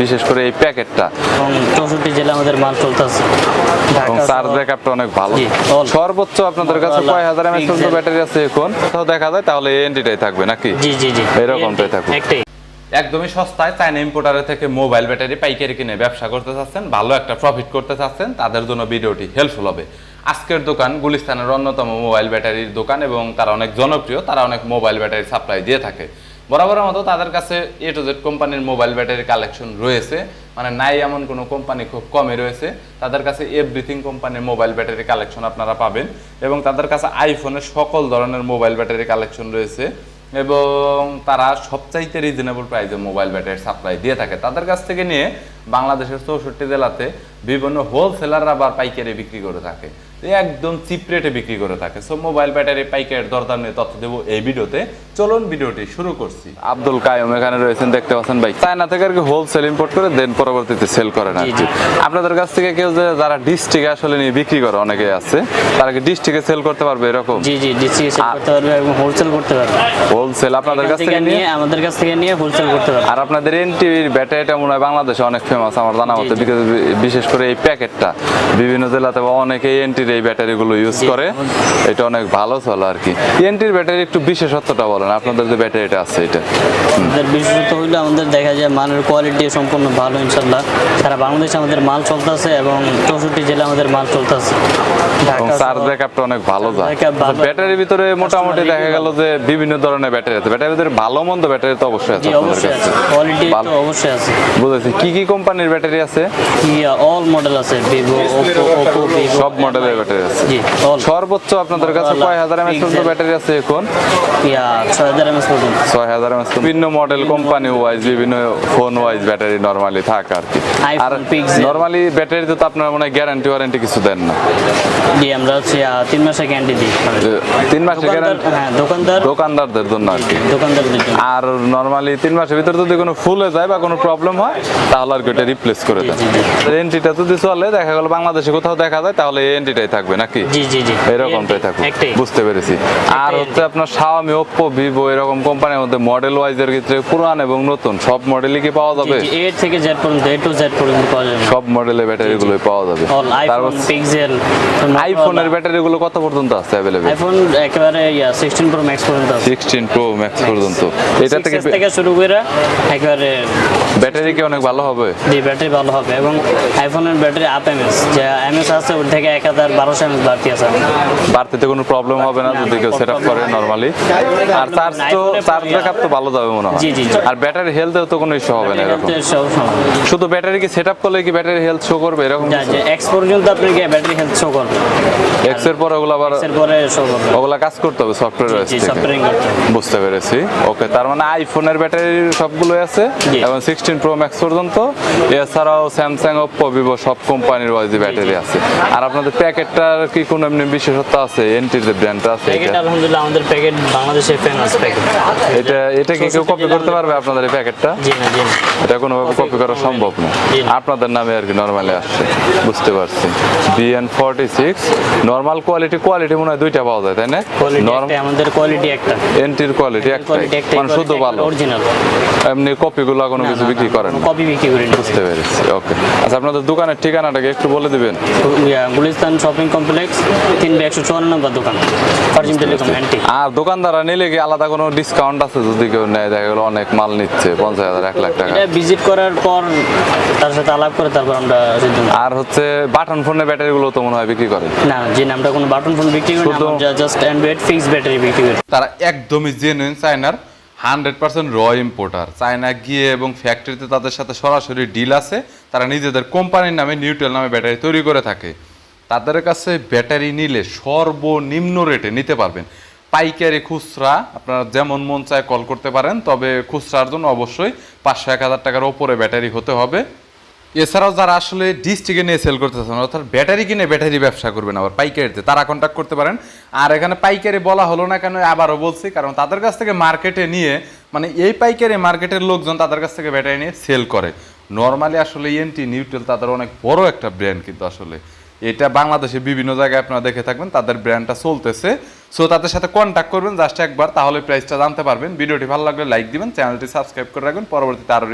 বিশেষ করে এই প্যাকেটটা। চৌষট্টি জেলা আমাদের মাল চলতেছে। চার্জ ব্যাকআপটা অনেক ভালো। সর্বোচ্চ আপনাদের কাছে কয় হাজার এমএএচ পর্যন্ত ব্যাটারি আছে এখন? কোথাও দেখা যায় তাহলে এনটিটাই থাকবে নাকি? জি জি জি। এরকমটাই থাকুক। একটাই। একদমই সস্তায় চায়না ইম্পোর্টারের থেকে মোবাইল ব্যাটারি পাইকারি কিনে ব্যবসা করতে চাচ্ছেন ভালো একটা প্রফিট করতে চাচ্ছেন তাদের জন্য ভিডিওটি হেল্পফুল হবে। আজকের দোকান গুলিস্তানের অন্যতম মোবাইল ব্যাটারির দোকান এবং তারা অনেক জনপ্রিয় তারা অনেক মোবাইল ব্যাটারি সাপ্লাই দিয়ে থাকে। বরাবরের মতো তাদের কাছে এ টু জেড কোম্পানির মোবাইল ব্যাটারি কালেকশন রয়েছে। মানে নাই এমন কোনো কোম্পানি খুব কমে রয়েছে। তাদের কাছে এভরিথিং কোম্পানির মোবাইল ব্যাটারি কালেকশন আপনারা পাবেন এবং তাদের কাছে আইফোনের সকল ধরনের মোবাইল ব্যাটারি কালেকশন রয়েছে এবং তারা সবচাইতে রিজনেবল প্রাইসে মোবাইল ব্যাটারি সাপ্লাই দিয়ে থাকে। তাদের কাছ থেকে নিয়ে বাংলাদেশের চৌষট্টি জেলাতে বিভিন্ন হোলসেলাররা আবার পাইকারি বিক্রি করে থাকে। একদম চিপ রেটে বিক্রি করে থাকে। সো মোবাইল ব্যাটারি পাইকারের দরদাম নিয়ে তথ্য দেবো এই ভিডিওতে। চলুন ভিডিওটি শুরু করছি। আব্দুল কায়ুম এখানে রয়েছেন দেখতে পাচ্ছেন ভাই। চায়না থেকে আর কি হোলসেল ইম্পোর্ট করে দেন পরবর্তীতে সেল করেন আর কি। আপনাদের কাছ থেকে কেউ যে যারা ডিস্ট্রিক্টে আসলে নিয়ে বিক্রি করে অনেকে আছে তারা কি ডিস্ট্রিক্টে সেল করতে পারবে এরকম? জি জি ডিস্ট্রিক্টে সেল করতে পারবে এবং হোলসেল করতে পারবে। হোলসেল আপনাদের কাছ থেকে নিয়ে? আমাদের কাছ থেকে নিয়ে হোলসেল করতে পারবে। আর আপনাদের এনটিভির ব্যাটারিটা মনে হয় বাংলাদেশে অনেক ফেমাস আমার জানা মতে। বিশেষ করে এই প্যাকেটটা। বিভিন্ন জেলাতে বা অনেকেই এনটির এই ব্যাটারিগুলো ইউজ করে। এটা অনেক ভালো চলে আর কি। এনটির ব্যাটারি একটু বিশেষত্বটা বলেন আপনাদের যে ব্যাটারিটা আছে এটা। আমাদের বিশেষত হইলে আমাদের দেখা যায় মালের কোয়ালিটি সম্পূর্ণ ভালো ইনশাল্লাহ সারা বাংলাদেশে আমাদের মাল চলতেছে এবং চৌষট্টি জেলা আমাদের মাল চলতেছে। চার্জ ব্যাকআপটা অনেক ভালো যায়। ব্যাটারির ভিতরে মোটামুটি দেখা গেল যে বিভিন্ন ধরনের ব্যাটারি আছে। ব্যাটারির ভিতরে ভালো মন্দ ব্যাটারি তো অবশ্যই আছে অবশ্যই আছে। কোয়ালিটি তো অবশ্যই আছে। বুঝেছি। কি কি কোম্পানির ব্যাটারি আছে? অল মডেল আছে ভিভো ওপো ওপো ভিভো সব মডেলের ব্যাটারি আছে। জি অল সর্বোচ্চ আপনাদের কাছে কয় হাজার এমএএচ পর্যন্ত ব্যাটারি আছে এখন? ইয়া ছয় হাজার এমএস পর্যন্ত। ছয় হাজার বিভিন্ন মডেল কোম্পানি ওয়াইজ বিভিন্ন ফোন ওয়াইজ ব্যাটারি নর্মালি থাকে আর কি। আর। নর্মালি ব্যাটারিতে তো আপনার মনে হয় গ্যারান্টি ওয়ারেন্টি কিছু দেন না। জি আমরা হচ্ছে তিন মাসের গ্যারান্টি দিই। তিন মাসের গ্যারান্টি হ্যাঁ দোকানদার। দোকানদারদের জন্য আর কি। দোকানদারদের জন্য। আর নর্মালি তিন মাসের ভিতরে যদি কোনো ফুলে যায় বা কোনো প্রবলেম হয় তাহলে আর কি ওটা রিপ্লেস করে দেন। জি, এন্ট্রিটা যদি চলে দেখা গেল বাংলাদেশে কোথাও দেখা যায় তাহলে এই এন্ট্রিটাই থাকবে নাকি? জি জি জি। এরকমটাই একটাই। বুঝতে পেরেছি। আর হচ্ছে আপনার শাওমি ওপ্পো ভিভো এরকম কোম্পানির মধ্যে মডেল ওয়াইজের ক্ষেত্রে পুরান এবং নতুন সব মডেলই কি পাওয়া যাবে? এ থেকে জেড পর্যন্ত এ টু জেড পর্যন্ত পাওয়া যাবে। সব মডেলের ব্যাটারি গুলো পাওয়া যাবে। আইফোন তারপর পিক্সেল আইফোনের ব্যাটারি গুলো কত পর্যন্ত আছে অ্যাভেলেবেল আইফোন একেবারে ইয়া সিক্সটিন প্রো ম্যাক্স পর্যন্ত আছে। সিক্সটিন প্রো ম্যাক্স পর্যন্ত। এটা থেকে 6S থেকে শুরু করে একেবারে ব্যাটারি কি অনেক ভালো হবে? জি ব্যাটারি ভালো হবে। এবং আইফোনের ব্যাটারি আপ এমএস। যে এমএস আছে ওর থেকে এক হাজার বারোশো এমএস বাড়তি আছে। বাড়তিতে কোনো প্রবলেম হবে না না, যদি কেউ সেট আপ করে নরমালি আর চার্জ তো চার্জ ব্যাকআপ তো ভালো যাবে মনে হয়। জি, জি, জি। আর ব্যাটারি হেলথেও তো কোনো ইস্যু হবে না এরকম। শুধু ব্যাটারি কি সেট আপ করলে কি ব্যাটারি হেলথ শো করবে এরকম যা যে এক্স পর্যন্ত আপনাকে ব্যাটারি হেলথ শো করবে এক্সের পর ওগুলো আবার এর পরে শো করবে ওগুলা কাজ করতে হবে সফটওয়্যার জি থেকে। সফটওয়্যারিং করতে বুঝতে পেরেছি। ওকে তার মানে আইফোনের ব্যাটারি সবগুলো আছে এবং সিক্সটিন প্রো ম্যাক্স পর্যন্ত। এছাড়াও স্যামসাং ওপ্পো ভিভো সব কোম্পানির ওয়াইজ ব্যাটারি আছে। আর আপনাদের প্যাকেটটার কি কোনো এমনি বিশেষত্ব আছে? এনটির যে ব্র্যান্ডটা আছে প্যাকেট এটা? আলহামদুলিল্লাহ আমাদের প্যাকেট বাংলাদেশে ফেমাস প্যাকেট এটা এটা কি কেউ কপি করতে পারবে আপনাদের এই প্যাকেটটা জি না জি না। এটা কোনোভাবে কপি করা সম্ভব না। আপনাদের নামে আর কি নর্মালি আসছে। বুঝতে পারছি। BN forty six normal quality quality মনে হয় দুইটা পাওয়া যায় তাই না? আমাদের কোয়ালিটি একটা। এনটির কোয়ালিটি একটা মানে শুদ্ধ ভালো। অরিজিনাল এমনি কপিগুলো কোনো কিছু বিক্রি করেন কপি বিক্রি করি না বুঝতে পেরেছি ওকে আচ্ছা আপনাদের দোকানের ঠিকানাটাকে একটু বলে দিবেন। গুলিস্তান শপিং কমপ্লেক্স তিন বে একশো চুয়ান্ন নম্বর দোকান ফার্জিম টেলিকম আর দোকানদাররা নিলে কি আলাদা কোনো ডিসকাউন্ট আছে? যদি কেউ নেয় দেখা গেলো অনেক মাল নিচ্ছে পঞ্চাশ হাজার এক লাখ টাকা। ভিজিট করার পর তার সাথে আলাপ করে তারপর আমরা আর হচ্ছে বাটন ফোনের ব্যাটারিগুলো তো মনে হয় বিক্রি করে। না যে নামটা কোনো বাটন ফোন বিক্রি করে না আমরা জাস্ট অ্যান্ড্রয়েড ফিক্স ব্যাটারি বিক্রি করি। তারা একদমই জেনুইন চায়নার হান্ড্রেড পার্সেন্ট র ইম্পোর্টার চায়না গিয়ে এবং ফ্যাক্টরিতে তাদের সাথে সরাসরি ডিল আছে, তারা নিজেদের কোম্পানির নামে নিউট্রেল নামে ব্যাটারি তৈরি করে থাকে। তাদের কাছে ব্যাটারি নিলে সর্বনিম্ন রেটে নিতে পারবেন। পাইকারি খুচরা, আপনারা যেমন মন চায় কল করতে পারেন, তবে খুচরার জন্য অবশ্যই পাঁচশো এক হাজার টাকার ওপরে ব্যাটারি হতে হবে। এছাড়াও যারা আসলে ডিস্ট্রিক্টে নিয়ে সেল করতেছেন, অর্থাৎ ব্যাটারি কিনে ব্যাটারি ব্যবসা করবেন আবার পাইকারিতে, তারা কন্ট্যাক্ট করতে পারেন। আর এখানে পাইকারি বলা হলো না কেন, আবারও বলছি, কারণ তাদের কাছ থেকে মার্কেটে নিয়ে মানে এই পাইকারি মার্কেটের লোকজন তাদের কাছ থেকে ব্যাটারি নিয়ে সেল করে। নর্মালি আসলে এনটি নিউট্রেল তাদের অনেক বড় একটা ব্র্যান্ড কিন্তু আসলে। এটা বাংলাদেশে বিভিন্ন জায়গায় আপনারা দেখে থাকবেন, তাদের ব্র্যান্ডটা চলতেছে। সো তাদের সাথে কন্ট্যাক্ট করবেন জাস্ট একবার, তাহলে প্রাইসটা জানতে পারবেন। ভিডিওটি ভালো লাগলে লাইক দিবেন চ্যানেলটি সাবস্ক্রাইব করে রাখবেন। পরবর্তীতে আরও